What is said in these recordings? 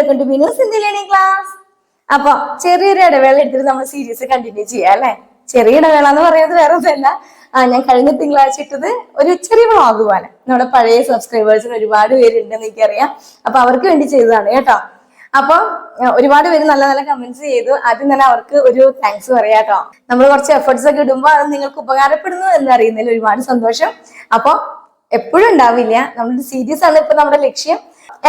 Welcome to Binu's India class അപ്പൊ ചെറിയൊരു ഇടവേള എടുത്തിട്ട് നമ്മൾ സീരീസ് കണ്ടിന്യൂ ചെയ്യാം അല്ലെ? ചെറിയ ഇടവേള എന്ന് പറയുന്നത് വേറെ ഒന്നുമല്ല ആ ഞാൻ കഴിഞ്ഞ തിങ്കളാഴ്ച ഇട്ടത് ഒരു ചെറിയ വ്ളോഗ് പോലെ നമ്മുടെ പഴയ സബ്സ്ക്രൈബേഴ്സിന് ഒരുപാട് പേരുണ്ടെന്ന് എനിക്കറിയാം. അപ്പൊ അവർക്ക് വേണ്ടി ചെയ്തതാണ് കേട്ടോ. അപ്പൊ ഒരുപാട് പേര് നല്ല നല്ല കമന്റ്സ് ചെയ്തു. ആദ്യം തന്നെ അവർക്ക് ഒരു താങ്ക്സ് പറയാം കേട്ടോ. നമ്മൾ കുറച്ച് എഫേർട്സ് ഒക്കെ ഇടുമ്പോൾ അത് നിങ്ങൾക്ക് ഉപകാരപ്പെടുന്നു എന്ന് അറിയുന്നതിൽ ഒരുപാട് സന്തോഷം. അപ്പൊ എപ്പോഴും ഉണ്ടാവില്ല. നമ്മുടെ സീരിയസ് ആണ് ഇപ്പൊ നമ്മുടെ ലക്ഷ്യം.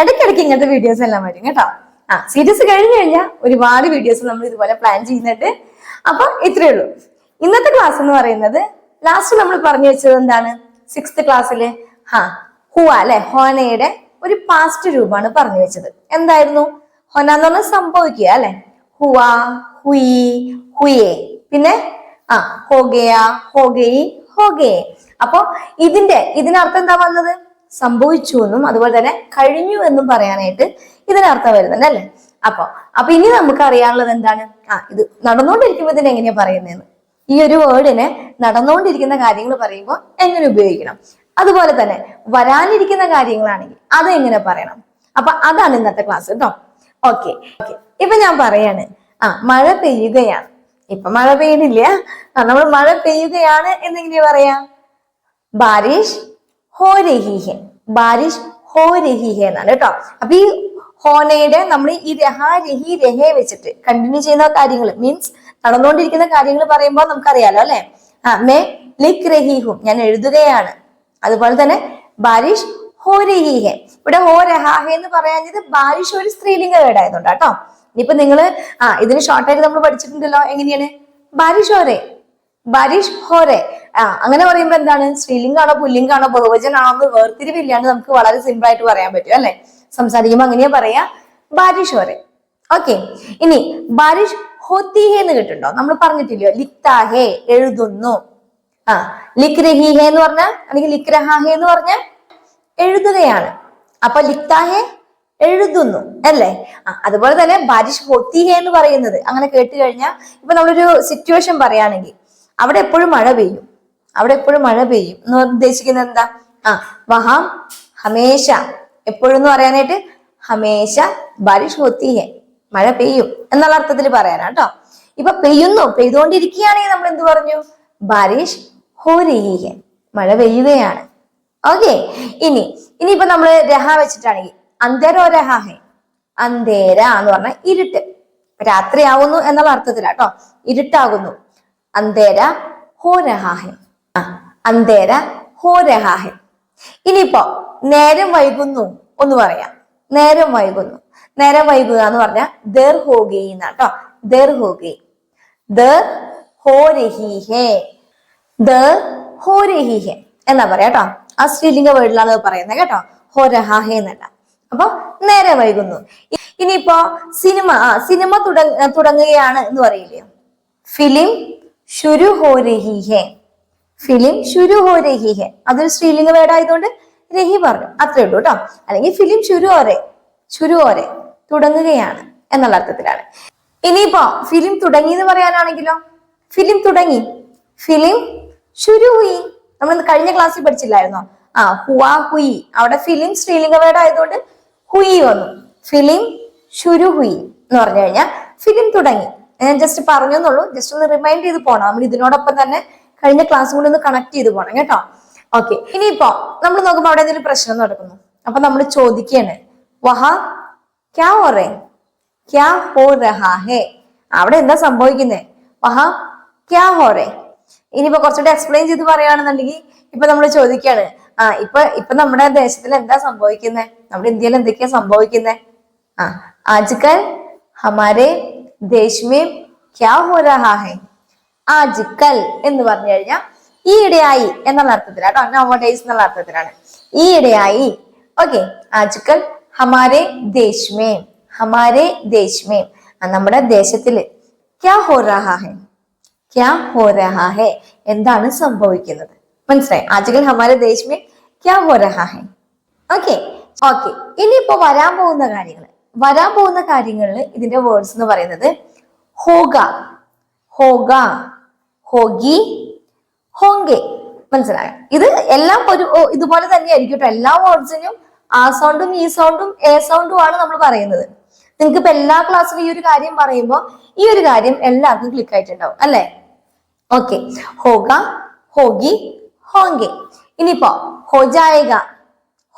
ഇടയ്ക്കിടയ്ക്ക് ഇങ്ങനത്തെ വീഡിയോസ് എല്ലാം വരും കേട്ടോ. ആ സീരീസ് കഴിഞ്ഞു കഴിഞ്ഞാൽ ഒരുപാട് വീഡിയോസ് നമ്മൾ ഇതുപോലെ പ്ലാൻ ചെയ്യുന്നുണ്ട്. അപ്പൊ ഇത്രയേ ഉള്ളൂ. ഇന്നത്തെ ക്ലാസ് എന്ന് പറയുന്നത് ലാസ്റ്റ് നമ്മൾ പറഞ്ഞു വെച്ചത് എന്താണ്? സിക്സ്ത് ക്ലാസ്സിൽ ഹാ ഹുവ അല്ലെ? ഹോനയുടെ ഒരു പാസ്റ്റ് രൂപമാണ് പറഞ്ഞു വെച്ചത്. എന്തായിരുന്നു? ഹൊന എന്ന് പറഞ്ഞാൽ സംഭവിക്കുക അല്ലെ? ഹുവ ഹുയി ഹുയേ. പിന്നെ ആ ഹോഗയ ഹോഗയി ഹോഗയെ. അപ്പൊ ഇതിന്റെ ഇതിനർത്ഥം എന്താ വന്നത്? സംഭവിച്ചു എന്നും അതുപോലെ തന്നെ കഴിഞ്ഞു എന്നും പറയാനായിട്ട് ഇതിനർത്ഥം വരുന്നുണ്ട് അല്ലെ? അപ്പൊ അപ്പൊ ഇനി നമുക്ക് അറിയാനുള്ളത് എന്താണ്? ആ ഇത് നടന്നുകൊണ്ടിരിക്കുമ്പോൾ ഇതിനെ എങ്ങനെയാ പറയുന്നതെന്ന്. ഈ ഒരു വേർഡിനെ നടന്നുകൊണ്ടിരിക്കുന്ന കാര്യങ്ങൾ പറയുമ്പോൾ എങ്ങനെ ഉപയോഗിക്കണം? അതുപോലെ തന്നെ വരാനിരിക്കുന്ന കാര്യങ്ങളാണെങ്കിൽ അത് എങ്ങനെ പറയണം? അപ്പൊ അതാണ് ഇന്നത്തെ ക്ലാസ് കേട്ടോ ഓക്കെ ഓക്കെ ഇപ്പൊ ഞാൻ പറയാണ് ആ മഴ പെയ്യുകയാണ്. ഇപ്പൊ മഴ പെയ്യുന്നില്ല. നമ്മൾ മഴ പെയ്യുകയാണ് എന്നെങ്ങനെയാ പറയാ? ബാരിഷ് ഹോ രഹി ഹെ ബാരിഷ് ഹോ രഹി ഹെ എന്നാണ് കേട്ടോ. അപ്പൊ ഈ ഹോനയുടെ നമ്മൾ ഈ രഹ രഹി രഹെ വെച്ചിട്ട് കണ്ടിന്യൂ ചെയ്യുന്ന കാര്യങ്ങൾ മീൻസ് നടന്നുകൊണ്ടിരിക്കുന്ന കാര്യങ്ങൾ പറയുമ്പോൾ നമുക്കറിയാലോ അല്ലെ? ആ മേ ലിക് രഹി ഹും ഞാൻ എഴുതുകയാണ്. അതുപോലെ തന്നെ ബാരിഷ് ഹോ രഹി ഹെ. ഇവിടെ ഹോ രഹാഹെ എന്ന് പറയാഞ്ഞത് ബാരിഷ് ഒരു സ്ത്രീലിംഗ വേർഡായതുകൊണ്ട് കേട്ടോ. ഇനിയിപ്പൊ നിങ്ങൾ ആ ഇതിന് ഷോർട്ടായിട്ട് നമ്മൾ പഠിച്ചിട്ടുണ്ടല്ലോ എങ്ങനെയാണ്? ബാരിഷ് ഹോരെ ബാരിഷ് ഹോരെ ആ അങ്ങനെ പറയുമ്പോ എന്താണ്? സ്ത്രീലിംഗാണോ പുല്ലിംഗാണോ ബഹുവചനാണോ എന്ന് വേർതിരിവില്ലാണ്ട് നമുക്ക് വളരെ സിമ്പിൾ ആയിട്ട് പറയാൻ പറ്റും അല്ലെ? സംസാരിക്കുമ്പോ അങ്ങനെയാ പറയാ ബാരിഷ് വരെ. ഓക്കെ ഇനി ബാരിഷ് ഹോത്തിഹേ എന്ന് കിട്ടുണ്ടോ നമ്മൾ പറഞ്ഞിട്ടില്ലയോ ലിക്താഹേ എഴുതുന്നു. ആ ലിക്രഹിഹേ രഹി എന്ന് പറഞ്ഞാൽ അല്ലെങ്കിൽ ലിക്രഹാഹേ എന്ന് പറഞ്ഞ എഴുതുകയാണ്. അപ്പൊ ലിക്താഹേ എഴുതുന്നു അല്ലേ? അതുപോലെ തന്നെ ബാരിഷ് ഹോത്തിഹേ എന്ന് പറയുന്നത്. അങ്ങനെ കേട്ട് കഴിഞ്ഞാൽ ഇപ്പൊ നമ്മളൊരു സിറ്റുവേഷൻ പറയുകയാണെങ്കിൽ അവിടെ എപ്പോഴും മഴ പെയ്യും. അവിടെ എപ്പോഴും മഴ പെയ്യും. എന്ന് ഉദ്ദേശിക്കുന്നത് എന്താ? ആ വഹാം ഹമേശ. എപ്പോഴും എന്ന് പറയാനായിട്ട്? ഹമേശ ബാരിഷ് ഹോത്തിയെ മഴ പെയ്യും എന്നുള്ള അർത്ഥത്തിൽ പറയാനാ കേട്ടോ. ഇപ്പൊ പെയ്യുന്നു. പെയ്തുകൊണ്ടിരിക്കുകയാണെങ്കിൽ നമ്മൾ എന്ത് പറഞ്ഞു? ബാരിഷ് ഹോ രഹി ഹെ മഴ പെയ്യുകയാണ്. ഓക്കെ. ഇനി ഇനിയിപ്പോ നമ്മൾ രഹ വെച്ചിട്ടാണെങ്കിൽ അന്തരോ രഹാഹെ? അന്തേര എന്ന് പറഞ്ഞാൽ ഇരുട്ട്. രാത്രിയാവുന്നു എന്നുള്ള അർത്ഥത്തിലാട്ടോ ഇരുട്ടാകുന്നു. അന്തേര ഹോ രഹാഹെ. അന്തേര ഹോ രഹാഹെ ഇനിയിപ്പോ നേരം വൈകുന്നു ഒന്ന് പറയാം. നേരം വൈകുന്നു. നേരം വൈകുക എന്ന് പറഞ്ഞാൽ ദർ ഹോഗി എന്നാട്ടോ ദർ ഹോഗി. ദർ ഹോ രഹി ഹേ ദർ ഹോ രഹി ഹേ എന്നാ പറയാ കേട്ടോ ആ സ്ത്രീലിംഗ വേർഡിലാണ് പറയുന്നത് കേട്ടോ. ഹോ രഹാഹേ എന്നല്ല. അപ്പൊ നേരെ വൈകുന്നു. ഇനിയിപ്പോ സിനിമ ആ സിനിമ തുടങ്ങ തുടങ്ങുകയാണ് എന്ന് പറയില്ലേ? ഫിലിം ഷുരു ഹോ രഹി ഹേ ഫിലിം ശുരു ഹോ രഹി ഹെ. അതൊരു സ്ത്രീലിംഗ വേർഡ് ആയതുകൊണ്ട് രഹി പറഞ്ഞു. അത്രേ ഉള്ളൂ കേട്ടോ അല്ലെങ്കിൽ ഫിലിം ശുരു ഓരെ ശുരു ഓരെ തുടങ്ങുകയാണ് എന്നുള്ള അർത്ഥത്തിലാണ്. ഇനിയിപ്പോ ഫിലിം തുടങ്ങി എന്ന് പറയാനാണെങ്കിലോ? ഫിലിം തുടങ്ങി. ഫിലിം ശുരു ഹുയി. നമ്മൾ കഴിഞ്ഞ ക്ലാസ്സിൽ പഠിച്ചില്ലായിരുന്നോ? ആ ഹുവാ ഹുയി. അവിടെ ഫിലിം സ്ത്രീലിംഗ വേർഡ് ആയതുകൊണ്ട് ഹുയി വന്നു. ഫിലിം ശുരു ഹുയി എന്ന് പറഞ്ഞു കഴിഞ്ഞാൽ ഫിലിം തുടങ്ങി. ഞാൻ ജസ്റ്റ് പറഞ്ഞു എന്നുള്ളൂ ജസ്റ്റ് ഒന്ന് റിമൈൻഡ് ചെയ്ത് പോകണം നമ്മൾ ഇതിനോടൊപ്പം തന്നെ കഴിഞ്ഞ ക്ലാസ് കൂടി ഒന്ന് കണക്ട് ചെയ്ത് പോകണം കേട്ടോ. ഓക്കെ ഇനിയിപ്പോ നമ്മൾ നോക്കുമ്പോൾ അവിടെ എന്തെങ്കിലും പ്രശ്നം നടക്കുന്നു. അപ്പൊ നമ്മൾ ചോദിക്കുകയാണ് വഹ ക്യാ ഓറേ ക്യാ ഹോ രഹാ ഹേ? അവിടെ എന്താ സംഭവിക്കുന്നേ? വഹ ക്യാ ഹോറേ ഇനിയിപ്പോ കുറച്ചുകൂടി എക്സ്പ്ലെയിൻ ചെയ്ത് പറയുകയാണെന്നുണ്ടെങ്കിൽ ഇപ്പൊ നമ്മൾ ചോദിക്കുകയാണ് ആ ഇപ്പൊ ഇപ്പൊ നമ്മുടെ ദേശത്തിൽ എന്താ സംഭവിക്കുന്നത് നമ്മുടെ ഇന്ത്യയിൽ എന്തൊക്കെയാ സംഭവിക്കുന്നത് ആ ആജ്കൽ ഹമാരെ ദേശ്മേ ക്യാ ഹോ രഹാ ഹേ? ആജ്കൽ എന്ന് പറഞ്ഞു കഴിഞ്ഞാൽ ഈയിടെയായി എന്നുള്ള അർത്ഥത്തിലാണ് കേട്ടോ നവ ഡേയ്സ് എന്നുള്ള അർത്ഥത്തിലാണ്. ഈയിടെയായി. ഓക്കെ ആജിക്കൽ ഹമാരെ ദേശ്മേ ഹമാരെ ദേശ്മേ നമ്മുടെ ദേശത്തിൽ ക്യാ ഹോ രഹാ ഹെ? ക്യാ ഹോ രഹാ ഹെ? എന്താണ് സംഭവിക്കുന്നത്? മനസ്സിലായി? ആജിക്കൽ ഹമാരെ ദേശ്മേ ക്യാ ഹോ രഹാ ഹെ? ഓക്കെ ഓക്കെ ഇനിയിപ്പോ വരാൻ പോകുന്ന കാര്യങ്ങൾ വരാൻ പോകുന്ന കാര്യങ്ങളിൽ ഇതിന്റെ വേർഡ്സ് എന്ന് പറയുന്നത് ഹോഗ. ഹോഗ. ഹോഗി ഹോങ്കെ. മനസ്സിലായോ? ഇത് എല്ലാം ഒരു ഇതുപോലെ തന്നെയായിരിക്കും കേട്ടോ. എല്ലാ വേർഡ്സിനും ആ സൗണ്ടും ഈ സൗണ്ടും എ സൗണ്ടും ആണ് നമ്മൾ പറയുന്നത്. നിങ്ങൾക്ക് ഇപ്പൊ എല്ലാ ക്ലാസ്സിലും ഈ ഒരു കാര്യം പറയുമ്പോൾ ഈ ഒരു കാര്യം എല്ലാവർക്കും ക്ലിക്ക് ആയിട്ടുണ്ടാവും അല്ലേ? ഓക്കെ ഹോഗ ഹോഗി ഹോങ്കെ. ഇനിയിപ്പോ ഹോജായക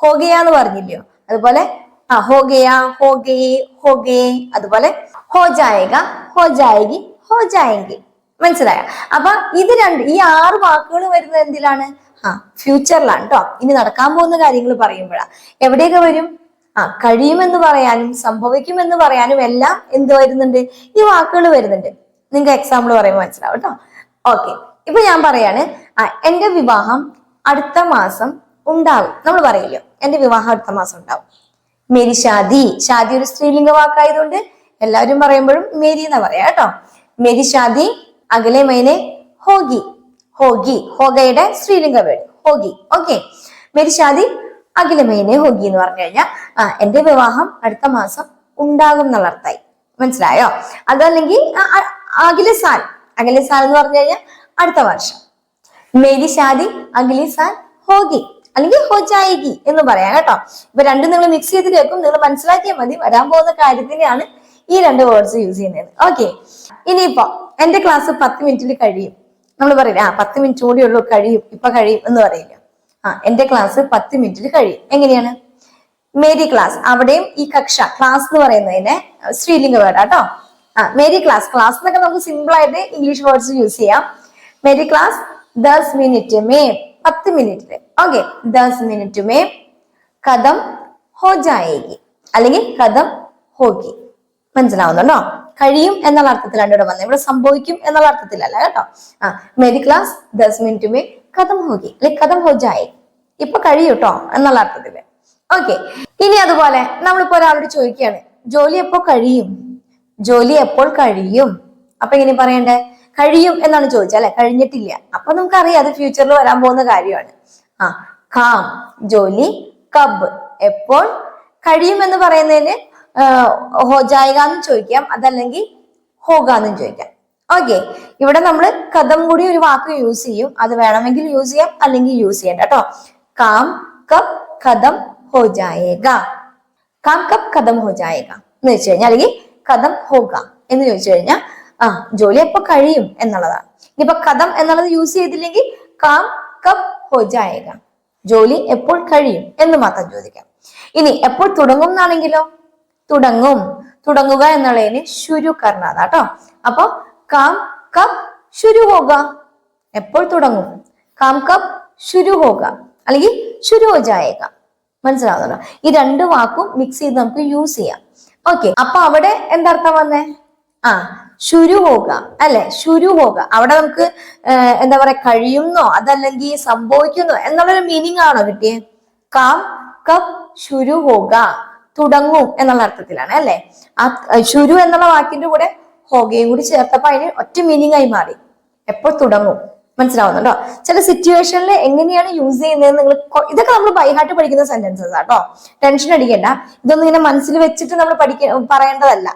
ഹോഗയ എന്ന് പറഞ്ഞില്ലയോ? അതുപോലെ ആ ഹോഗയ ഹോഗേ ഹോഗേ അതുപോലെ ഹോജായക ഹോജായകി ഹോജായെങ്കി മനസ്സിലായ. അപ്പൊ ഇത് രണ്ട് ഈ ആറ് വാക്കുകൾ വരുന്നത് എന്തിലാണ്? ആ ഫ്യൂച്ചറിലാണ് കേട്ടോ ഇനി നടക്കാൻ പോകുന്ന കാര്യങ്ങൾ പറയുമ്പോഴാ. എവിടെയൊക്കെ വരും? ആ കഴിയുമെന്ന് പറയാനും സംഭവിക്കുമെന്ന് പറയാനും എല്ലാം എന്ത് വരുന്നുണ്ട്? ഈ വാക്കുകൾ വരുന്നുണ്ട്. നിങ്ങൾക്ക് എക്സാമ്പിൾ പറയുമ്പോൾ മനസ്സിലാവും കേട്ടോ ഓക്കെ ഇപ്പൊ ഞാൻ പറയാണ് എന്റെ വിവാഹം അടുത്ത മാസം ഉണ്ടാവും. നമ്മൾ പറയില്ലോ? എന്റെ വിവാഹം അടുത്ത മാസം ഉണ്ടാവും. മേരി ഷാദി. ഷാദി ഒരു സ്ത്രീലിംഗ വാക്കായതുകൊണ്ട് എല്ലാവരും പറയുമ്പോഴും മേരി എന്നാ പറയാ കേട്ടോ മേരി ഷാദി അകലെ മൈനെ ഹോഗി ഹോഗി ഹോഗയുടെ സ്ത്രീലിംഗ വേർഡ് ഹോഗി ഓക്കെ മേരി ഷാദി അഖില മൈനെ ഹോഗി എന്ന് പറഞ്ഞു കഴിഞ്ഞാൽ ആ എന്റെ വിവാഹം അടുത്ത മാസം ഉണ്ടാകും എന്നുള്ള മനസ്സിലായോ? അതല്ലെങ്കിൽ അഖില സാൽ അഖില സാൽ എന്ന് പറഞ്ഞു കഴിഞ്ഞാൽ അടുത്ത വർഷം. മേരി ഷാദി അഖിലി സാൽ ഹോഗി അല്ലെങ്കിൽ ഹോജായികി എന്ന് പറയാം കേട്ടോ. ഇപ്പൊ രണ്ടും നിങ്ങൾ മിക്സ് ചെയ്ത് കേൾക്കും നിങ്ങൾ മനസ്സിലാക്കിയാൽ മതി വരാൻ പോകുന്ന കാര്യത്തിനെയാണ് ഈ രണ്ട് വേർഡ്സ് യൂസ് ചെയ്യുന്നത്. ഓക്കെ ഇനിയിപ്പോ എന്റെ ക്ലാസ് പത്ത് മിനിറ്റിൽ കഴിയും. നമ്മൾ പറയില്ല ആ പത്ത് മിനിറ്റ് കൂടി ഉള്ളൂ കഴിയും ഇപ്പൊ കഴിയും എന്ന് പറയില്ല? ആ എന്റെ ക്ലാസ് പത്ത് മിനിറ്റിൽ കഴിയും. എങ്ങനെയാണ്? മേരി ക്ലാസ് അവിടെയും ഈ കക്ഷ ക്ലാസ് എന്ന് പറയുന്നതിനെ സ്ത്രീലിംഗ വേർഡ് ആ മേരി ക്ലാസ് ക്ലാസ് എന്നൊക്കെ നമുക്ക് സിമ്പിൾ ആയിട്ട് ഇംഗ്ലീഷ് വേർഡ്സ് യൂസ് ചെയ്യാം. മേരി ക്ലാസ് ദസ് മിനിറ്റ് മേ പത്ത് മിനിറ്റിൽ ഓക്കെ ദസ് മിനിറ്റ് മേ കഥം ഹോ ജായേഗി അല്ലെങ്കിൽ കഥം ഹോക്കി മനസ്സിലാവുന്നുണ്ടോ? കഴിയും എന്നുള്ള അർത്ഥത്തിലാണ് ഇവിടെ വന്നത്. ഇവിടെ സംഭവിക്കും എന്നുള്ള അർത്ഥത്തിലല്ല കേട്ടോ. ആ മേരി ക്ലാസ് ദസ് മിനിറ്റ് മേ കഥം ഹോകി അല്ലെ കഥം ഹോജായി. ഇപ്പൊ കഴിയും കേട്ടോ എന്നുള്ള അർത്ഥത്തിൽ ഓക്കെ ഇനി അതുപോലെ നമ്മളിപ്പോ ഒരാളോട് ചോദിക്കുകയാണ് ജോലി എപ്പോ കഴിയും? ജോലി എപ്പോൾ കഴിയും? അപ്പൊ ഇങ്ങനെ പറയണ്ടേ? കഴിയും എന്നാണ് ചോദിച്ചത് അല്ലെ? കഴിഞ്ഞിട്ടില്ല. അപ്പൊ നമുക്കറിയാം അത് ഫ്യൂച്ചറിൽ വരാൻ പോകുന്ന കാര്യമാണ്. ആ കാം ജോലി കബ് എപ്പോൾ കഴിയും എന്ന് പറയുന്നതിന് ഹോജായിക എന്ന് ചോദിക്കാം. അതല്ലെങ്കിൽ ഹോഗ എന്നും ചോദിക്കാം. ഓക്കെ ഇവിടെ നമ്മൾ കഥം കൂടി ഒരു വാക്ക് യൂസ് ചെയ്യും. അത് വേണമെങ്കിൽ യൂസ് ചെയ്യാം അല്ലെങ്കിൽ യൂസ് ചെയ്യണ്ട കേട്ടോ. കാം കപ്പ് കഥം ഹോ ജായേഗ. കാം കപ്പ് കഥം ഹോ ജായേഗ എന്ന് വെച്ച് കഴിഞ്ഞാൽ അല്ലെങ്കിൽ കഥം ഹോഗ എന്ന് ചോദിച്ചു കഴിഞ്ഞാൽ ആ ജോലി എപ്പോ കഴിയും എന്നുള്ളതാണ്. ഇനിയിപ്പൊ കഥം എന്നുള്ളത് യൂസ് ചെയ്തില്ലെങ്കിൽ കാം കപ് ഹോ ജായേഗ. ജോലി എപ്പോൾ കഴിയും എന്ന് മാത്രം ചോദിക്കാം. ഇനി എപ്പോൾ തുടങ്ങും എന്നാണെങ്കിലോ? തുടങ്ങും. തുടങ്ങുക എന്നുള്ളതിന് ശുരു കർണാത കേട്ടോ അപ്പൊ കാം കപ് ശുരു ഹോക എപ്പോൾ തുടങ്ങും? കാം കപ് ശുരു ഹോക അല്ലെങ്കിൽ ശുരു ജായക മനസ്സിലാവുന്നുണ്ടോ? ഈ രണ്ട് വാക്കും മിക്സ് ചെയ്ത് നമുക്ക് യൂസ് ചെയ്യാം. ഓക്കെ അപ്പൊ അവിടെ എന്തർത്ഥം വന്നേ? ആ ശുരു ഹോക അല്ലെ? ശുരു ഹോക അവിടെ നമുക്ക് എന്താ പറയാ കഴിയുന്നോ? അതല്ലെങ്കിൽ സംഭവിക്കുന്നോ? എന്നുള്ളൊരു മീനിങ് ആണോ കിട്ടിയേ? കാം കപ് ശുരു ഹോക തുടങ്ങും എന്നുള്ള അർത്ഥത്തിലാണ് അല്ലെ? ആ ശുരു എന്നുള്ള വാക്കിന്റെ കൂടെ ഹോഗയും കൂടി ചേർത്തപ്പോ അതിന് ഒറ്റ മീനിങ് ആയി മാറി. എപ്പോൾ തുടങ്ങും? മനസ്സിലാവുന്നുണ്ടോ? ചില സിറ്റുവേഷനിൽ എങ്ങനെയാണ് യൂസ് ചെയ്യുന്നത് നിങ്ങൾ ഇതൊക്കെ നമ്മൾ ബൈഹാർട്ട് പഠിക്കുന്ന സെന്റൻസസ് ആട്ടോ ടെൻഷൻ അടിക്കണ്ട. ഇതൊന്നും ഇങ്ങനെ മനസ്സിൽ വെച്ചിട്ട് നമ്മൾ പഠിക്ക പറയേണ്ടതല്ല.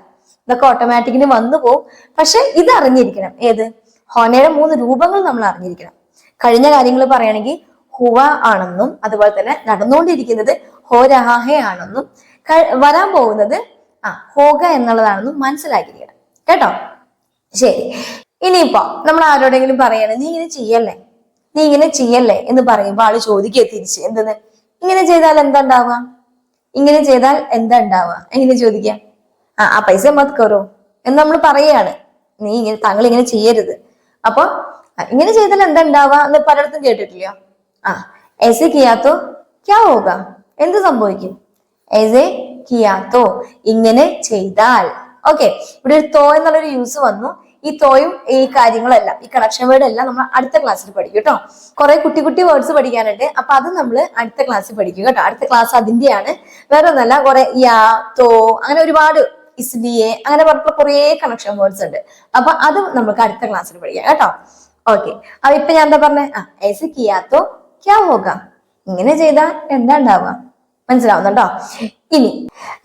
ഇതൊക്കെ ഓട്ടോമാറ്റിക്കലി വന്നു പോകും പക്ഷെ ഇത് അറിഞ്ഞിരിക്കണം. ഏത്? ഹോനയുടെ മൂന്ന് രൂപങ്ങൾ നമ്മൾ അറിഞ്ഞിരിക്കണം. കഴിഞ്ഞ കാര്യങ്ങൾ പറയുകയാണെങ്കിൽ ഹുവ ആണെന്നും അതുപോലെ തന്നെ നടന്നുകൊണ്ടിരിക്കുന്നത് ഹോരഹാഹെ ആണെന്നും വരാൻ പോകുന്നത് ആ ഹോഗ എന്നുള്ളതാണെന്ന് മനസ്സിലാക്കിയിരിക്കണം. കേട്ടോ? ശരി. ഇനിയിപ്പോ നമ്മൾ ആരോടെങ്കിലും പറയാണ് നീ ഇങ്ങനെ ചെയ്യല്ലേ? നീ ഇങ്ങനെ ചെയ്യല്ലേ? എന്ന് പറയുമ്പോൾ ആൾ ചോദിക്കുക തിരിച്ച്. എന്തെന്ന്? ഇങ്ങനെ ചെയ്താൽ എന്താ ഉണ്ടാവുക? ഇങ്ങനെ ചെയ്താൽ എന്താ ഉണ്ടാവുക? എങ്ങനെ ചോദിക്കുക. ആ ആ പൈസ മത് എന്ന് നമ്മൾ പറയാണ് നീ ഇങ്ങനെ താങ്കൾ ഇങ്ങനെ ചെയ്യരുത്. അപ്പൊ ഇങ്ങനെ ചെയ്താൽ എന്താ ഉണ്ടാവുക? എന്ന് പലയിടത്തും കേട്ടിട്ടില്ലയോ? ആ എസ് കിയാത്തോ? ക്യാ ഹോക എന്ത് സംഭവിക്കും? എസെ കിയാത്തോ ഇങ്ങനെ ചെയ്താൽ. ഓക്കെ ഇവിടെ ഒരു തോ എന്നുള്ളൊരു യൂസ് വന്നു. ഈ തോയും ഈ കാര്യങ്ങളെല്ലാം ഈ കണക്ഷൻ വേർഡ് എല്ലാം നമ്മൾ അടുത്ത ക്ലാസ്സിൽ പഠിക്കും കേട്ടോ കുറെ കുട്ടി കുട്ടി വേർഡ്സ് പഠിക്കാനുണ്ട്. അപ്പൊ അത് നമ്മൾ അടുത്ത ക്ലാസ്സിൽ പഠിക്കും കേട്ടോ അടുത്ത ക്ലാസ് അതിന്റെയാണ്. വേറെ ഒന്നല്ല കുറെ യാ തോ അങ്ങനെ ഒരുപാട് ഇസ്ലിയെ അങ്ങനെ പറഞ്ഞിട്ടുള്ള കുറെ കണക്ഷൻ വേർഡ്സ് ഉണ്ട്. അപ്പൊ അത് നമുക്ക് അടുത്ത ക്ലാസ്സിൽ പഠിക്കാം കേട്ടോ. ഓക്കെ അപ്പൊ ഇപ്പൊ ഞാൻ എന്താ പറഞ്ഞേ? ആ എസ് കിയാത്തോ ക്യാ ഹോക ഇങ്ങനെ ചെയ്താൽ എന്താ ഉണ്ടാവുക? മനസ്സിലാവുന്നുണ്ടോ? ഇനി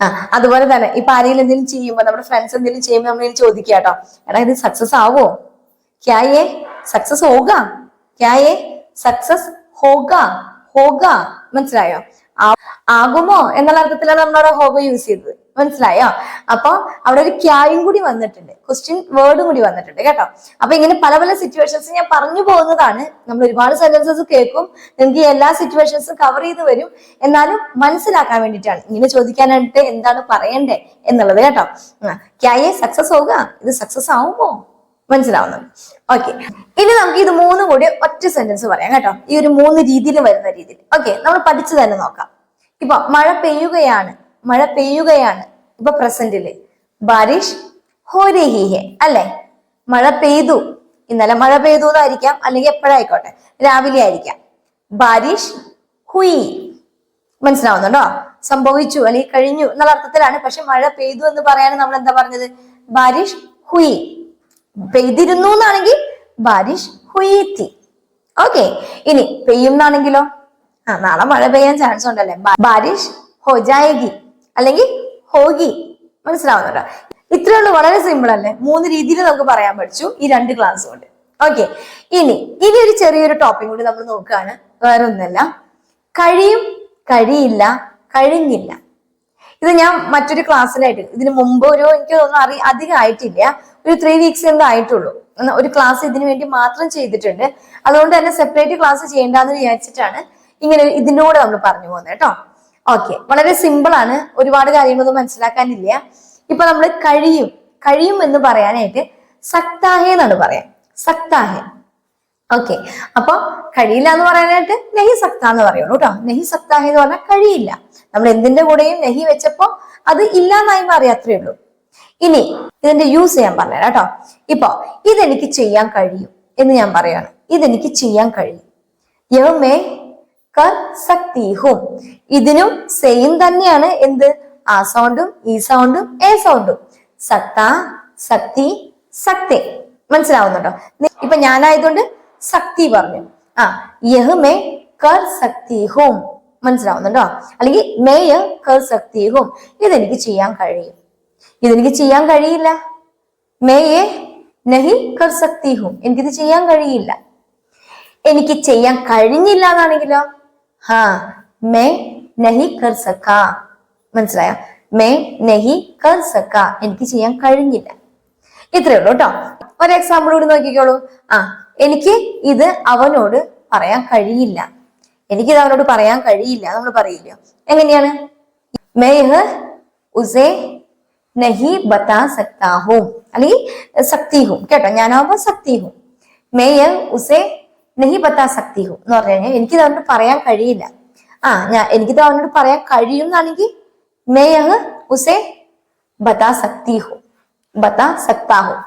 ആ അതുപോലെ തന്നെ ഇപ്പൊ ആരെങ്കിലും എന്തെങ്കിലും ചെയ്യുമ്പോ നമ്മുടെ ഫ്രണ്ട്സ് എന്തെങ്കിലും ചെയ്യുമ്പോൾ നമ്മൾ ചോദിക്കുക കേട്ടോ. എടാ ഇത് സക്സസ് ആവോ? ക്യായേ സക്സസ് ഹോഗ? ക്യായേ സക്സസ് ഹോഗ? ഹോഗ? മനസ്സിലായോ? ആകുമോ എന്നുള്ള അർത്ഥത്തിലാണ് നമ്മളവിടെ ഹോഗ യൂസ് ചെയ്തത്. മനസ്സിലായോ? അപ്പൊ അവിടെ ഒരു ക്യായും കൂടി വന്നിട്ടുണ്ട്. ക്വസ്റ്റ്യൻ വേർഡും കൂടി വന്നിട്ടുണ്ട് കേട്ടോ. അപ്പൊ ഇങ്ങനെ പല പല സിറ്റുവേഷൻസ് ഞാൻ പറഞ്ഞു പോകുന്നതാണ്. നമ്മൾ ഒരുപാട് സെന്റൻസസ് കേൾക്കും. നിങ്ങൾക്ക് എല്ലാ സിറ്റുവേഷൻസും കവർ ചെയ്ത് വരും. എന്നാലും മനസ്സിലാക്കാൻ വേണ്ടിയിട്ടാണ് ഇങ്ങനെ ചോദിക്കാനായിട്ട് എന്താണ് പറയണ്ടേ എന്നുള്ളത് കേട്ടോ. ക്യായെ സക്സസ് ആവുക? ഇത് സക്സസ് ആവുമോ? മനസ്സിലാവുന്നു. ഓക്കെ ഇനി നമുക്ക് ഇത് മൂന്നും കൂടി ഒറ്റ സെന്റൻസ് പറയാം കേട്ടോ. ഈ ഒരു മൂന്ന് രീതിയിൽ വരുന്ന രീതിയിൽ. ഓക്കെ നമ്മൾ പഠിച്ചു തന്നെ നോക്കാം. ഇപ്പൊ മഴ പെയ്യുകയാണ്. മഴ പെയ്യുകയാണ്. ഇപ്പൊ പ്രസന്റിൽ ബാരിഷ് ഹോ രഹി ഹെ അല്ലെ? മഴ പെയ്തു. ഇന്നലെ മഴ പെയ്തു എന്നായിരിക്കാം അല്ലെങ്കിൽ എപ്പോഴായിക്കോട്ടെ. രാവിലെ ആയിരിക്കാം. ബാരിഷ് ഹുയി. മനസ്സിലാവുന്നുണ്ടോ? സംഭവിച്ചു അല്ലെങ്കിൽ കഴിഞ്ഞു എന്നുള്ള അർത്ഥത്തിലാണ്. പക്ഷെ മഴ പെയ്തു എന്ന് പറയാൻ നമ്മൾ എന്താ പറഞ്ഞത്? ബാരിഷ് ഹുയി. പെയ്തിരുന്നു എന്നാണെങ്കിൽ ബാരിഷ് ഹുയിത്തി. ഓക്കെ. ഇനി പെയ്യുന്നാണെങ്കിലോ? ആ നാളെ മഴ പെയ്യാൻ ചാൻസ് ഉണ്ടല്ലേ ബാരിഷ് ഹോജായകി അല്ലെങ്കിൽ ഹോഗി മനസ്സിലാവുന്നുണ്ടോ? ഇത്രയേ ഉള്ളൂ വളരെ സിമ്പിൾ അല്ലേ? മൂന്ന് രീതിയിൽ നമുക്ക് പറയാൻ പഠിച്ചു ഈ രണ്ട് ക്ലാസ് കൊണ്ട്. ഓക്കെ ഇനി ഇനി ഒരു ചെറിയൊരു ടോപ്പിക് കൂടി നമ്മൾ നോക്കുകയാണ്. വേറെ ഒന്നല്ല കഴിയും കഴിയില്ല കഴിഞ്ഞില്ല. ഇത് ഞാൻ മറ്റൊരു ക്ലാസ്സിലായിട്ട് ഇതിന് മുമ്പ് ഒരു എനിക്ക് തോന്നുന്നു അറി അധികം ആയിട്ടില്ല. ഒരു ത്രീ വീക്സ് എന്തോ ആയിട്ടുള്ളൂ. ഒരു ക്ലാസ് ഇതിനു വേണ്ടി മാത്രം ചെയ്തിട്ടുണ്ട്. അതുകൊണ്ട് തന്നെ സെപ്പറേറ്റ് ക്ലാസ് ചെയ്യേണ്ടെന്ന് വിചാരിച്ചിട്ടാണ് ഇങ്ങനെ ഇതിനോട് നമ്മൾ പറഞ്ഞു പോകുന്നത് കേട്ടോ. ഓക്കെ വളരെ സിമ്പിൾ ആണ്. ഒരുപാട് കാര്യങ്ങളൊന്നും മനസ്സിലാക്കാനില്ല. ഇപ്പൊ നമ്മൾ കഴിയും. കഴിയും എന്ന് പറയാനായിട്ട് സക്താഹേ എന്നാണ് പറയാം. സക്താഹേ. ഓക്കെ അപ്പൊ കഴിയില്ല എന്ന് പറയാനായിട്ട് നെഹി സക്ത എന്ന് പറയുള്ളൂ കേട്ടോ നെഹി സക്താഹേ എന്ന് പറഞ്ഞാൽ കഴിയില്ല. നമ്മൾ എന്തിന്റെ കൂടെയും നെഹി വെച്ചപ്പോ അത് ഇല്ലാന്നായി മാറി അത്രേ ഉള്ളൂ. ഇനി ഇതിന്റെ യൂസ് ചെയ്യാൻ പറഞ്ഞു കേട്ടോ ഇപ്പൊ ഇതെനിക്ക് ചെയ്യാൻ കഴിയും എന്ന് ഞാൻ പറയാണ് ഇതെനിക്ക് ചെയ്യാൻ കഴിയും. യഹ് മേ കർ സക്തി ഹും ഇതിനും സെയിം തന്നെയാണ് എന്ത്? ആ സൗണ്ടും ഈ സൗണ്ടും എ സൗണ്ടും സക്ത സക്തി സക്തി. മനസ്സിലാവുന്നുണ്ടോ? ഇപ്പൊ ഞാനായതുകൊണ്ട് സക്തി പറഞ്ഞു. ആ യഹ് മേ കർ സക്തി ഹും മനസ്സിലാവുന്നുണ്ടോ? അല്ലെങ്കിൽ മേയ കർ സക്തി ഹും ഇതെനിക്ക് ചെയ്യാൻ കഴിയും. ഇതെനിക്ക് ചെയ്യാൻ കഴിയില്ല. മേയെ നഹി കർ സക്തി ഹും എനിക്കിത് ചെയ്യാൻ കഴിയില്ല. എനിക്ക് ചെയ്യാൻ കഴിഞ്ഞില്ല എന്നാണെങ്കിലോ? ഹാ मैं नहीं कर सका। മനസ്സിലായോ മേ നഹി കർ सका। എനിക്ക് ചെയ്യാൻ കഴിഞ്ഞില്ല। ഇത്രയേ ഉള്ളൂ കേട്ടോ ഒരു എക്സാമ്പിൾ കൂടി നോക്കിക്കോളൂ. ആ എനിക്ക് ഇത് അവനോട് പറയാൻ കഴിയില്ല. എനിക്കിത് അവനോട് പറയാൻ കഴിയില്ല നമ്മൾ പറയില്ല? എങ്ങനെയാണ്? മേഹ് ഉസേ നഹി ബത്താ സക്താ അല്ലെങ്കിൽ സക്തി ഹൂം കേട്ടോ ഞാനാവുമ്പോ സക്തി ഹൂം മേയ് ഉസേ നഹി ബത്താ സക്തി ഹൂം എന്ന് പറഞ്ഞു കഴിഞ്ഞാൽ എനിക്കിത് അവനോട് പറയാൻ കഴിയില്ല. ആ ഞാൻ എനിക്കിത് അവനോട് പറയാൻ കഴിയും എന്നാണെങ്കിൽ മേയഹ് ഉസേ ബത്താ സക്തി ഹൂം ബത്താ സക്താ ഹൂം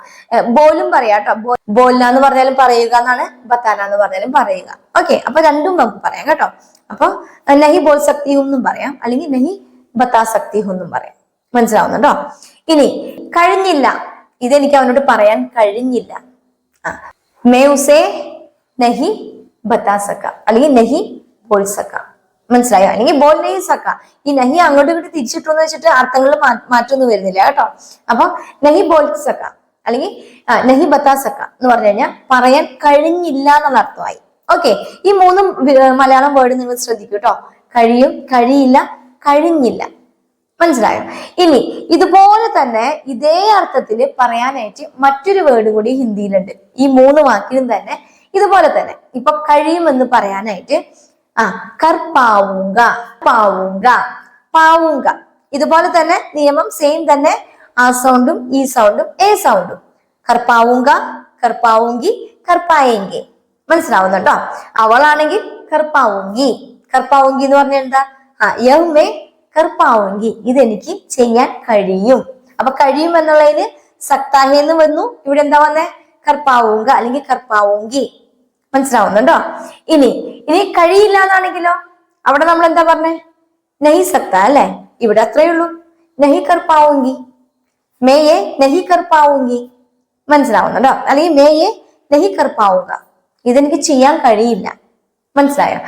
ബോലും പറയാട്ടോ. ബോലിന എന്ന് പറഞ്ഞാലും പറയുക എന്നാണ് ബത്താന എന്ന് പറഞ്ഞാലും പറയുക. ഓക്കെ അപ്പൊ രണ്ടും നമുക്ക് പറയാം കേട്ടോ. അപ്പൊ നഹി ബോൾ സക്തി ഹൂം എന്നും പറയാം അല്ലെങ്കിൽ നഹി ബത്താ സക്തി ഹൂം എന്നും പറയാം. മനസ്സിലാവുന്നുണ്ടോ? ഇനി കഴിഞ്ഞില്ല. ഇതെനിക്ക് അവനോട് പറയാൻ കഴിഞ്ഞില്ല. ആ മേ ഉസേ നഹി ബത്താ സക്ക അല്ലെങ്കിൽ നഹി ബോൾ സക്ക മനസ്സിലായോ അല്ലെങ്കിൽ ബോൾ നഹി സക്ക ഈ നഹി അങ്ങോട്ടും ഇങ്ങോട്ട് തിരിച്ചിട്ടു എന്ന് വെച്ചിട്ട് അർത്ഥങ്ങൾ മാറ്റൊന്നും വരുന്നില്ല കേട്ടോ അപ്പൊ നഹി ബോൾ സക്ക അല്ലെങ്കിൽ നഹി ബത്താ സക്ക എന്ന് പറഞ്ഞു കഴിഞ്ഞാൽ പറയാൻ കഴിഞ്ഞില്ല എന്നുള്ള അർത്ഥമായി ഓക്കെ ഈ മൂന്നും മലയാളം വേർഡ് നിങ്ങൾ ശ്രദ്ധിക്കൂ കേട്ടോ കഴിയും കഴിയില്ല കഴിഞ്ഞില്ല। മനസ്സിലായോ? ഇനി ഇതുപോലെ തന്നെ ഇതേ അർത്ഥത്തിൽ പറയാനായിട്ട് മറ്റൊരു വേർഡ് കൂടി ഹിന്ദിയിലുണ്ട്. ഈ മൂന്ന് വാക്കിലും തന്നെ ഇതുപോലെ തന്നെ. ഇപ്പൊ കഴിയുമെന്ന് പറയാനായിട്ട് ആ കർപ്പാവുങ്ക പാവുങ്ക പാവുങ്ക. ഇതുപോലെ തന്നെ നിയമം സെയിം തന്നെ ആ സൗണ്ടും ഈ സൗണ്ടും എ സൗണ്ടും കർപ്പാവുങ്ക കർപ്പാവുങ്കി കർപ്പായെങ്കി. മനസ്സിലാവുന്നുണ്ടോ? അവളാണെങ്കിൽ കർപ്പാവുങ്കി. കർപ്പാവുങ്കി എന്ന് പറഞ്ഞാൽ എന്താ? ആ യൗമേ കർപ്പാവുങ്കി. ഇതെനിക്ക് ചെയ്യാൻ കഴിയും. അപ്പൊ കഴിയും എന്നുള്ളതിന് സക്താഹി എന്ന് വന്നു. ഇവിടെ എന്താ വന്നേ? കർപ്പാവുങ്ക അല്ലെങ്കിൽ കർപ്പാവുങ്കി. മനസ്സിലാവുന്നുണ്ടോ? ഇനി ഇനി കഴിയില്ല എന്നാണെങ്കിലോ? അവിടെ നമ്മൾ എന്താ പറഞ്ഞേ? നഹി സക്ത അല്ലെ? ഇവിടെ അത്രയേ ഉള്ളൂ. നഹി കർപ്പാവുങ്കി. മേയെ നഹി കർപ്പാവുങ്കി. മനസ്സിലാവുന്നുണ്ടോ? അല്ലെങ്കിൽ മേയെ നഹി കർപ്പാവുക. ഇതെനിക്ക് ചെയ്യാൻ കഴിയില്ല. മനസ്സിലായോ?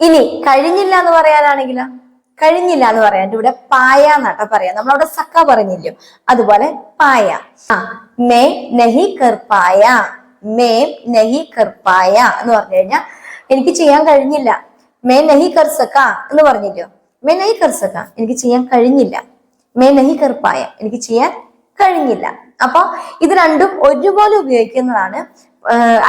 ഇനി കഴിഞ്ഞില്ല എന്ന് പറയാനാണെങ്കിലോ? കഴിഞ്ഞില്ല എന്ന് പറയാൻ. ഇവിടെ പായ എന്നാട്ടോ പറയാം. നമ്മളവിടെ സക്ക പറഞ്ഞില്ലോ? അതുപോലെ പായ. ആ മേ നഹി കർപ്പായ. മേ നഹി കർപ്പായ എന്ന് പറഞ്ഞു കഴിഞ്ഞാൽ എനിക്ക് ചെയ്യാൻ കഴിഞ്ഞില്ല. മേ നഹി കർസക്ക എന്ന് പറഞ്ഞില്ലോ? മേ നഹി കർസക്ക സക എനിക്ക് ചെയ്യാൻ കഴിഞ്ഞില്ല. മേ നഹി കർപ്പായ എനിക്ക് ചെയ്യാൻ കഴിഞ്ഞില്ല. അപ്പൊ ഇത് രണ്ടും ഒരുപോലെ ഉപയോഗിക്കുന്നതാണ്.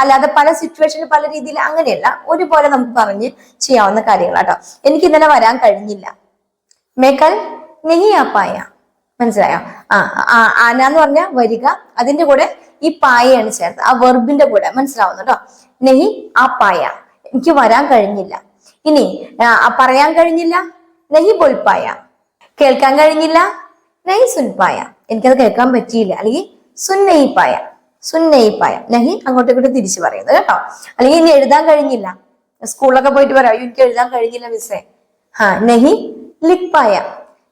അല്ലാതെ പല സിറ്റുവേഷനിൽ പല രീതിയിൽ അങ്ങനെയല്ല. ഒരുപോലെ നമുക്ക് പറഞ്ഞ് ചെയ്യാവുന്ന കാര്യങ്ങളാട്ടോ. എനിക്ക് ഇന്നലെ വരാൻ കഴിഞ്ഞില്ല. മേക്കൽ നെഹിയാപ്പായ മനസ്സിലായോ? ആ, ആന എന്ന് പറഞ്ഞ വരിക അതിന്റെ കൂടെ ഈ പായയാണ് ചേർത്ത് ആ വെർബിന്റെ കൂടെ മനസ്സിലാവുന്നുണ്ടോ നെഹി ആ പായ. എനിക്ക് വരാൻ കഴിഞ്ഞില്ല. ഇനി പറയാൻ കഴിഞ്ഞില്ല. നെഹി ബോൽപ്പായ കേൾക്കാൻ കഴിഞ്ഞില്ല. നെഹി സുൻപായ എനിക്കത് കേൾക്കാൻ പറ്റിയില്ല. അല്ലെങ്കിൽ സുന്നയിപ്പായ സുന്നയിപ്പായ നെഹി അങ്ങോട്ടും ഇങ്ങോട്ടും തിരിച്ചു പറയുന്നത് കേട്ടോ. അല്ലെങ്കിൽ ഇനി എഴുതാൻ കഴിഞ്ഞില്ല. സ്കൂളിലൊക്കെ പോയിട്ട് പറയാം "അയ്യോ, എനിക്ക് എഴുതാൻ കഴിഞ്ഞില്ല മിസ്സേ. ഹാ നെഹി ലിപ്പായ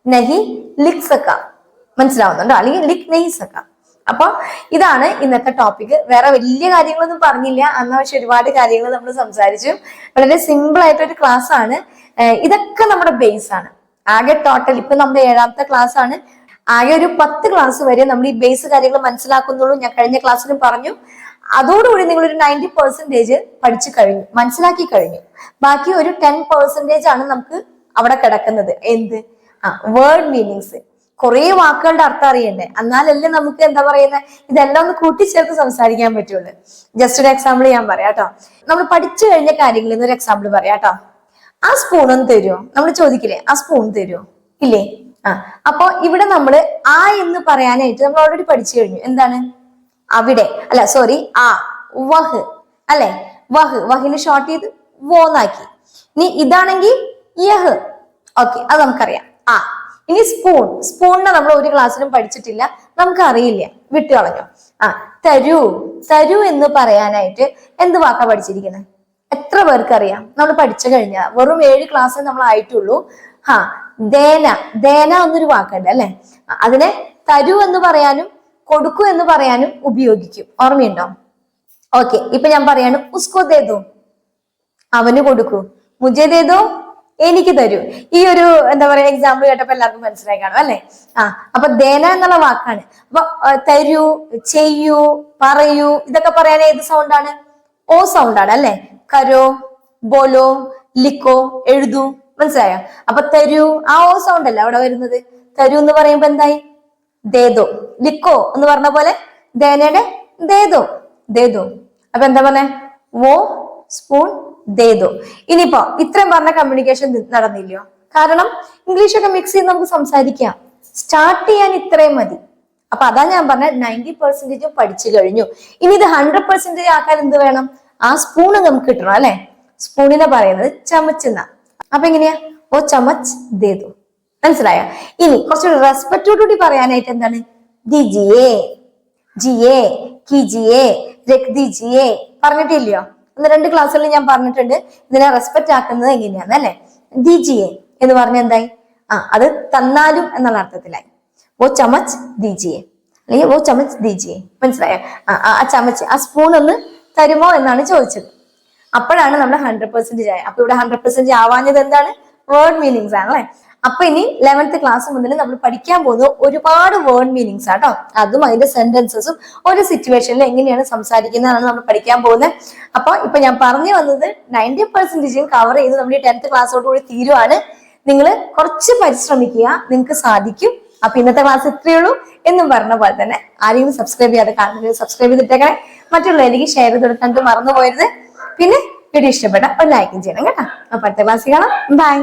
നെഹി ലിക്സക്ക മനസ്സിലാവുന്നുണ്ടോ? അല്ലെങ്കിൽ ലിക് നെഹി അപ്പൊ ഇതാണ് ഇന്നത്തെ ടോപ്പിക് വേറെ വലിയ കാര്യങ്ങളൊന്നും പറഞ്ഞില്ല. അന്ന് പക്ഷെ ഒരുപാട് കാര്യങ്ങൾ നമ്മൾ സംസാരിച്ചു. വളരെ സിമ്പിൾ ആയിട്ട് ഒരു ക്ലാസ് ആണ് ഇതൊക്കെ നമ്മുടെ ബേസ് ആണ്. ആകെ ടോട്ടൽ ഇപ്പൊ നമ്മുടെ ഏഴാമത്തെ ക്ലാസ് ആണ്. ആകെ ഒരു പത്ത് ക്ലാസ് വരെ നമ്മൾ ഈ ബേസ് കാര്യങ്ങൾ മനസ്സിലാക്കുന്നുള്ളൂ. ഞാൻ കഴിഞ്ഞ ക്ലാസ്സിലും പറഞ്ഞു. അതോടുകൂടി നിങ്ങൾ ഒരു നയന്റി പെർസെന്റേജ് പഠിച്ചു കഴിഞ്ഞു. മനസ്സിലാക്കി കഴിഞ്ഞു. ബാക്കി ഒരു ടെൻ പെർസെന്റേജ് ആണ് നമുക്ക് അവിടെ കിടക്കുന്നത്. എന്ത്? ആ വേർഡ് മീനിങ്സ് കുറെ വാക്കുകളുടെ അർത്ഥം അറിയണ്ടേ? എന്നാലല്ലേ നമുക്ക് എന്താ പറയുന്നത് ഇതെല്ലാം ഒന്ന് കൂട്ടിച്ചേർത്ത് സംസാരിക്കാൻ പറ്റുള്ളൂ. ജസ്റ്റ് ഒരു എക്സാമ്പിൾ ഞാൻ പറയാം കേട്ടോ. നമ്മൾ പഠിച്ചു കഴിഞ്ഞ കാര്യങ്ങളിൽ നിന്ന് ഒരു എക്സാമ്പിൾ പറയാം കേട്ടോ. ആ സ്പൂൺ ഒന്ന് തരുമോ നമ്മൾ ചോദിക്കില്ലേ ആ സ്പൂൺ തരുമോ ഇല്ലേ? ആ അപ്പൊ ഇവിടെ നമ്മൾ ആ എന്ന് പറയാനായിട്ട് നമ്മൾ ഓൾറെഡി പഠിച്ചു കഴിഞ്ഞു. എന്താണ്? അവിടെ. അല്ല സോറി ആ വഹ്. അല്ലെ? വഹ്. വഹിന് ഷോർട്ട് ചെയ്ത് വോന്നാക്കി. ഇനി ഇതാണെങ്കിൽ യഹ്. ഓക്കെ അത് നമുക്കറിയാം. ആ ഇനി സ്പൂൺ സ്പൂണിനെ നമ്മൾ ഒരു ക്ലാസ്സിലും പഠിച്ചിട്ടില്ല. നമുക്ക് അറിയില്ല വിട്ടു കളഞ്ഞോ. ആ തരൂ. തരൂ എന്ന് പറയാനായിട്ട് എന്ത് വാക്കാ പഠിച്ചിരിക്കുന്നത് എത്ര പേർക്ക് അറിയാം നമ്മൾ പഠിച്ചു കഴിഞ്ഞാൽ വെറും ഏഴ് ക്ലാസ് നമ്മൾ ആയിട്ടുള്ളൂ. ഹാ ദേന ദേന എന്നൊരു വാക്കുണ്ട് അല്ലെ? അതിനെ തരൂ എന്ന് പറയാനും കൊടുക്കൂ എന്ന് പറയാനും ഉപയോഗിക്കും. ഓർമ്മയുണ്ടോ? ഓക്കെ ഇപ്പൊ ഞാൻ പറയാണ് ഉസ്കോ ദേദോ അവന് കൊടുക്കൂ. മുജേ ദേദോ എനിക്ക് തരൂ. ഈ ഒരു എന്താ പറയാ എക്സാമ്പിൾ കേട്ടപ്പോ എല്ലാവർക്കും മനസ്സിലായി കാണും അല്ലെ? ആ അപ്പൊ ദേന എന്നുള്ള വാക്കാണ്. അപ്പൊ തരൂ ചെയ്യൂ പറയൂ ഇതൊക്കെ പറയാൻ ഏത് സൗണ്ടാണ് ഓ സൗണ്ടാണ് അല്ലെ? കരോ ബോലോ ലിക്കോ എഴുതൂ മനസ്സിലായോ? അപ്പൊ തരൂ ആ ഓ സൗണ്ട് അല്ല അവിടെ വരുന്നത്? തരൂ എന്ന് പറയുമ്പോ എന്തായി? ദേദോ ലിക്കോ എന്ന് പറഞ്ഞ പോലെ ദേനയുടെ ദേദോ ദേദോ അപ്പൊ എന്താ പറഞ്ഞേ? വോ സ്പൂൺ ദേദോ ഇനിയിപ്പോ ഇത്രയും പറഞ്ഞ കമ്മ്യൂണിക്കേഷൻ നടന്നില്ലയോ? കാരണം ഇംഗ്ലീഷ് ഒക്കെ മിക്സ് ചെയ്ത് നമുക്ക് സംസാരിക്കാം. സ്റ്റാർട്ട് ചെയ്യാൻ ഇത്രയും മതി. അപ്പൊ അതാ ഞാൻ പറഞ്ഞ നയന്റി പെർസെന്റേജും പഠിച്ചു കഴിഞ്ഞു. ഇനി ഇത് ഹൺഡ്രഡ് പെർസെന്റേജ് ആക്കാൻ എന്ത് വേണം? ആ സ്പൂണ് നമുക്ക് കിട്ടണം അല്ലെ? സ്പൂണിനെ പറയുന്നത് ചമച്ചെന്ന അപ്പൊ എങ്ങനെയാ? ഓ ചമച്ച് ദേദോ മനസ്സിലായ? ഇനി കുറച്ചുകൂടി റെസ്പെക്റ്റോടുകൂടി പറയാനായിട്ട് എന്താണ്? ദിജിയേ ജിയേ കിജിയേ രക് ദിജിയേ പറഞ്ഞിട്ടില്ലയോ? ഒന്ന് രണ്ട് ക്ലാസ്സുകളിൽ ഞാൻ പറഞ്ഞിട്ടുണ്ട് ഇതിനെ റെസ്പെക്ട് ആക്കുന്നത് എങ്ങനെയാന്ന് അല്ലെ? ദിജിയേ എന്ന് പറഞ്ഞ എന്തായി? ആ അത് തന്നാലും എന്നുള്ള അർത്ഥത്തിലായി. ഓ ചമച്ച് ദീജിയെ അല്ലെങ്കിൽ ഓ ചമച്ച് ദീജിയെ മനസ്സിലായോ? ആ മനസ്സിലായോ ആ ചമച്ച് ആ സ്പൂൺ ഒന്ന് തരുമോ എന്നാണ് ചോദിച്ചത്. അപ്പോഴാണ് നമ്മുടെ ഹൺഡ്രഡ് പെർസെന്റേജ് ആയത്. അപ്പൊ ഇവിടെ ഹൺഡ്രഡ് പെർസെന്റേജ് ആവാഞ്ഞത് എന്താണ്? വേർഡ് മീനിങ്സ് ആണ് അല്ലെ? അപ്പൊ ഇനി ലെവൻത്ത് ക്ലാസ് മുതൽ നമ്മൾ പഠിക്കാൻ പോകുന്നത് ഒരുപാട് വേർഡ് മീനിങ്സ് ആട്ടോ അതും അതിന്റെ സെന്റൻസസും ഒരു സിറ്റുവേഷനിൽ എങ്ങനെയാണ് സംസാരിക്കുന്നതാണ് നമ്മൾ പഠിക്കാൻ പോകുന്നത് അപ്പൊ ഇപ്പൊ ഞാൻ പറഞ്ഞു വന്നത് നയന്റി പെർസെന്റേജും കവർ ചെയ്ത് നമ്മുടെ ടെൻത്ത് ക്ലാസ്സോട് കൂടി തീരുവാണ്. നിങ്ങൾ കുറച്ച് പരിശ്രമിക്കുക നിങ്ങൾക്ക് സാധിക്കും. അപ്പൊ ഇന്നത്തെ ക്ലാസ് ഇത്രയേ ഉള്ളൂ എന്നും പറഞ്ഞ പോലെ തന്നെ. ആരെയും സബ്സ്ക്രൈബ് ചെയ്യാതെ കാണുന്നത് സബ്സ്ക്രൈബ് ചെയ്തിട്ടേക്കണേ. മറ്റുള്ളവരിലേക്ക് ഷെയർ ചെയ്ത് കൊടുക്കാണ്ട് മറന്നു പോയരുത് പിന്നെ വീഡിയോ ഇഷ്ടപ്പെട്ട ഒരു ലൈക്കും ചെയ്യണം കേട്ടോ. അപ്പൊ അടുത്ത ക്ലാസ്സിൽ കാണാം. ബൈ